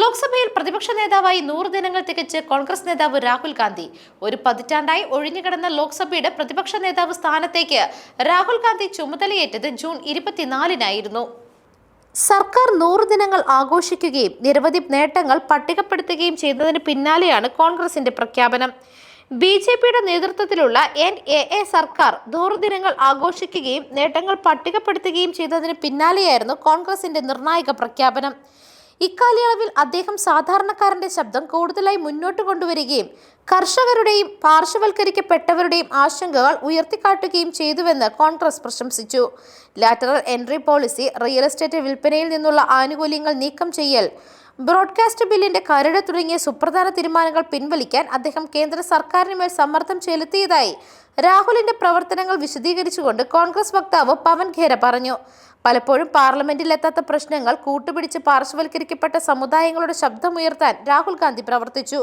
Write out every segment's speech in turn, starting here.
ലോക്സഭയിൽ പ്രതിപക്ഷ നേതാവായി നൂറ് ദിനങ്ങൾ തികച്ച് കോൺഗ്രസ് നേതാവ് രാഹുൽ ഗാന്ധി. ഒരു പതിറ്റാണ്ടായി ഒഴിഞ്ഞുകിടന്ന ലോക്സഭയുടെ പ്രതിപക്ഷ നേതാവ് സ്ഥാനത്തേക്ക് രാഹുൽ ഗാന്ധി ചുമതലയേറ്റത് ജൂൺ ഇരുപത്തിനാലിനായിരുന്നു. സർക്കാർ നൂറ് ദിനങ്ങൾ ആഘോഷിക്കുകയും നിരവധി നേട്ടങ്ങൾ പട്ടികപ്പെടുത്തുകയും ചെയ്തതിന് പിന്നാലെയാണ് കോൺഗ്രസിന്റെ പ്രഖ്യാപനം. ബി ജെ പിയുടെ നേതൃത്വത്തിലുള്ള എൻ എ എ സർക്കാർ നൂറ് ദിനങ്ങൾ ആഘോഷിക്കുകയും നേട്ടങ്ങൾ പട്ടികപ്പെടുത്തുകയും ചെയ്തതിന് പിന്നാലെയായിരുന്നു കോൺഗ്രസിന്റെ നിർണായക പ്രഖ്യാപനം. ഇക്കാലയളവിൽ അദ്ദേഹം സാധാരണക്കാരന്റെ ശബ്ദം കൂടുതലായി മുന്നോട്ട് കൊണ്ടുവരികയും കർഷകരുടെയും പാർശ്വവൽക്കരിക്കപ്പെട്ടവരുടെയും ആശങ്കകൾ ഉയർത്തിക്കാട്ടുകയും ചെയ്തുവെന്ന് കോൺഗ്രസ് പ്രശംസിച്ചു. Lateral entry policy real estate വിൽപ്പനയിൽ നിന്നുള്ള ആനുകൂല്യങ്ങൾ നീക്കം ചെയ്യൽ ബ്രോഡ്കാസ്റ്റ് ബില്ലിന്റെ കരട് തുടങ്ങിയ സുപ്രധാന തീരുമാനങ്ങൾ പിൻവലിക്കാൻ അദ്ദേഹം കേന്ദ്ര സർക്കാരിന് മേൽ സമ്മർദ്ദം ചെലുത്തിയതായി രാഹുലിന്റെ പ്രവർത്തനങ്ങൾ വിശദീകരിച്ചുകൊണ്ട് കോൺഗ്രസ് വക്താവ് പവൻ ഖേര പറഞ്ഞു. പലപ്പോഴും പാർലമെന്റിൽ എത്താത്ത പ്രശ്നങ്ങൾ കൂട്ടുപിടിച്ച് പാർശ്വവൽക്കരിക്കപ്പെട്ട സമുദായങ്ങളുടെ ശബ്ദമുയർത്താൻ രാഹുൽ ഗാന്ധി പ്രവർത്തിച്ചു.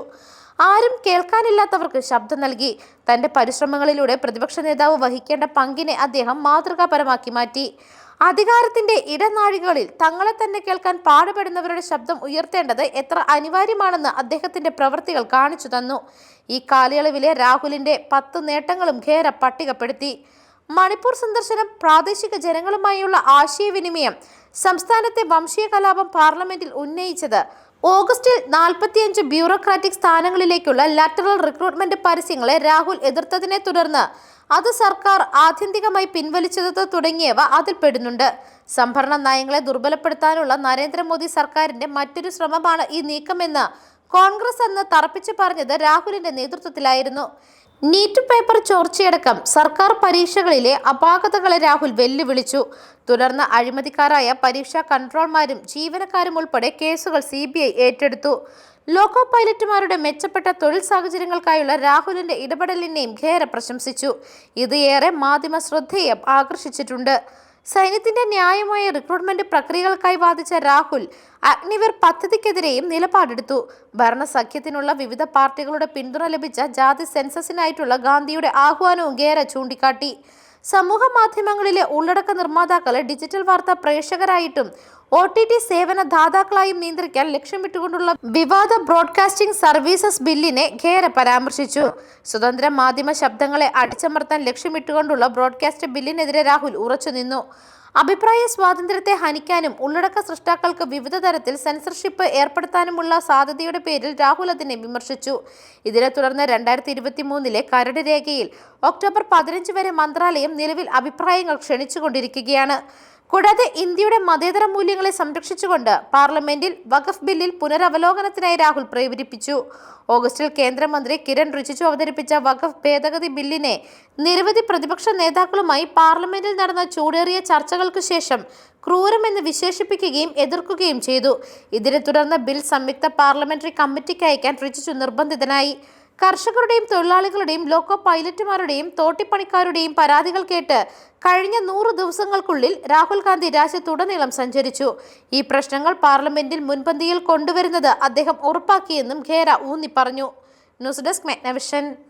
ആരും കേൾക്കാനില്ലാത്തവർക്ക് ശബ്ദം നൽകി. തന്റെ പരിശ്രമങ്ങളിലൂടെ പ്രതിപക്ഷ നേതാവ് വഹിക്കേണ്ട പങ്കിനെ അദ്ദേഹം മാതൃകാപരമാക്കി മാറ്റി. അധികാരത്തിന്റെ ഇടനാഴികളിൽ തങ്ങളെ തന്നെ കേൾക്കാൻ പാടുപെടുന്നവരുടെ ശബ്ദം ഉയർത്തേണ്ടത് എത്ര അനിവാര്യമാണെന്ന് അദ്ദേഹത്തിന്റെ പ്രവൃത്തികൾ കാണിച്ചു തന്നു. ഈ കാലയളവിലെ രാഹുലിന്റെ പത്ത് നേട്ടങ്ങളും ഖേര പട്ടികപ്പെടുത്തി. മണിപ്പൂർ സന്ദർശനം പ്രാദേശിക ജനങ്ങളുമായുള്ള ആശയവിനിമയം സംസ്ഥാനത്തെ വംശീയ കലാപം പാർലമെന്റിൽ ഉന്നയിച്ചത് ഓഗസ്റ്റിൽ നാൽപ്പത്തിയഞ്ച് ബ്യൂറോക്രാറ്റിക് സ്ഥാനങ്ങളിലേക്കുള്ള ലാറ്ററൽ റിക്രൂട്ട്മെന്റ് പരസ്യങ്ങളെ രാഹുൽ എതിർത്തതിനെ തുടർന്ന് അത് സർക്കാർ ആത്യന്തികമായി പിൻവലിച്ചത് തുടങ്ങിയവ അതിൽപ്പെടുന്നുണ്ട് സംഭരണ നയങ്ങളെ ദുർബലപ്പെടുത്താനുള്ള നരേന്ദ്രമോദി സർക്കാരിന്റെ മറ്റൊരു ശ്രമമാണ് ഈ നീക്കമെന്ന് കോൺഗ്രസ് അന്ന് തറപ്പിച്ചു പറഞ്ഞത് രാഹുലിന്റെ നേതൃത്വത്തിലായിരുന്നു. നീറ്റ് പേപ്പർ ചോർച്ചയടക്കം സർക്കാർ പരീക്ഷകളിലെ അപാകതകളെ രാഹുൽ വെല്ലുവിളിച്ചു. തുടർന്ന് അഴിമതിക്കാരായ പരീക്ഷാ കൺട്രോൾമാരും ജീവനക്കാരും ഉൾപ്പെടെ കേസുകൾ സി ഏറ്റെടുത്തു. ലോക്കോ പൈലറ്റുമാരുടെ മെച്ചപ്പെട്ട തൊഴിൽ സാഹചര്യങ്ങൾക്കായുള്ള രാഹുലിന്റെ ഇടപെടലിനെയും ഖേര പ്രശംസിച്ചു. ഇത് ഏറെ മാധ്യമ ശ്രദ്ധേയം ആകർഷിച്ചിട്ടുണ്ട്. സൈന്യത്തിന്റെ ന്യായമായ റിക്രൂട്ട്മെന്റ് പ്രക്രിയകൾക്കായി വാദിച്ച രാഹുൽ അഗ്നിവീർ പദ്ധതിക്കെതിരെയും നിലപാടെടുത്തു. ഭരണസഖ്യത്തിനുള്ള വിവിധ പാർട്ടികളുടെ പിന്തുണ ലഭിച്ച ജാതി സെൻസസിനായിട്ടുള്ള ഗാന്ധിയുടെ ആഹ്വാനവും ഗേര ചൂണ്ടിക്കാട്ടി. സമൂഹ മാധ്യമങ്ങളിലെ ഉള്ളടക്ക നിർമ്മാതാക്കളെ ഡിജിറ്റൽ വാർത്ത പ്രേക്ഷകരായിട്ടും ഒ ടി ടി സേവന ദാതാക്കളായും നിയന്ത്രിക്കാൻ ലക്ഷ്യമിട്ടുകൊണ്ടുള്ള വിവാദ ബ്രോഡ്കാസ്റ്റിംഗ് സർവീസസ് ബില്ലിനെ ഖേര പരാമർശിച്ചു. സ്വതന്ത്ര മാധ്യമ ശബ്ദങ്ങളെ അടിച്ചമർത്താൻ ലക്ഷ്യമിട്ടുകൊണ്ടുള്ള ബ്രോഡ്കാസ്റ്റ് ബില്ലിനെതിരെ രാഹുൽ ഉറച്ചുനിന്നു. അഭിപ്രായ സ്വാതന്ത്ര്യത്തെ ഹനിക്കാനും ഉള്ളടക്ക സൃഷ്ടാക്കൾക്ക് വിവിധ തരത്തിൽ സെൻസർഷിപ്പ് ഏർപ്പെടുത്താനുമുള്ള സാധ്യതയുടെ പേരിൽ രാഹുൽ അതിനെ വിമർശിച്ചു. ഇതിനെ തുടർന്ന് രണ്ടായിരത്തി ഇരുപത്തി മൂന്നിലെ കരട് രേഖയിൽ ഒക്ടോബർ പതിനഞ്ച് വരെ മന്ത്രാലയം നിലവിൽ അഭിപ്രായങ്ങൾ ക്ഷണിച്ചുകൊണ്ടിരിക്കുകയാണ്. കൂടാതെ ഇന്ത്യയുടെ മതേതര മൂല്യങ്ങളെ സംരക്ഷിച്ചുകൊണ്ട് പാർലമെന്റിൽ വഖഫ് ബില്ലിൽ പുനരവലോകനത്തിനായി രാഹുൽ പ്രേരിപ്പിച്ചു. ഓഗസ്റ്റിൽ കേന്ദ്രമന്ത്രി കിരൺ റിജിജു അവതരിപ്പിച്ച വഖഫ് ഭേദഗതി ബില്ലിനെ നിരവധി പ്രതിപക്ഷ നേതാക്കളുമായി പാർലമെന്റിൽ നടന്ന ചൂടേറിയ ചർച്ചകൾക്ക് ശേഷം ക്രൂരമെന്ന് വിശേഷിപ്പിക്കുകയും എതിർക്കുകയും ചെയ്തു. ഇതിനെ തുടർന്ന് ബിൽ സംയുക്ത പാർലമെന്ററി കമ്മിറ്റിക്ക് അയക്കാൻ റിജിജു നിർബന്ധിതനായി. കർഷകരുടെയും തൊഴിലാളികളുടെയും ലോക്കോ പൈലറ്റുമാരുടെയും തോട്ടിപ്പണിക്കാരുടെയും പരാതികൾ കേട്ട് കഴിഞ്ഞ നൂറ് ദിവസങ്ങൾക്കുള്ളിൽ രാഹുൽ ഗാന്ധി രാജ്യത്തുടനീളം സഞ്ചരിച്ചു. ഈ പ്രശ്നങ്ങൾ പാർലമെന്റിൽ മുൻപന്തിയിൽ കൊണ്ടുവരുന്നത് അദ്ദേഹം ഉറപ്പാക്കിയെന്നും ഖേര ഊന്നി പറഞ്ഞു. News desk മെഗ്നവിഷൻ.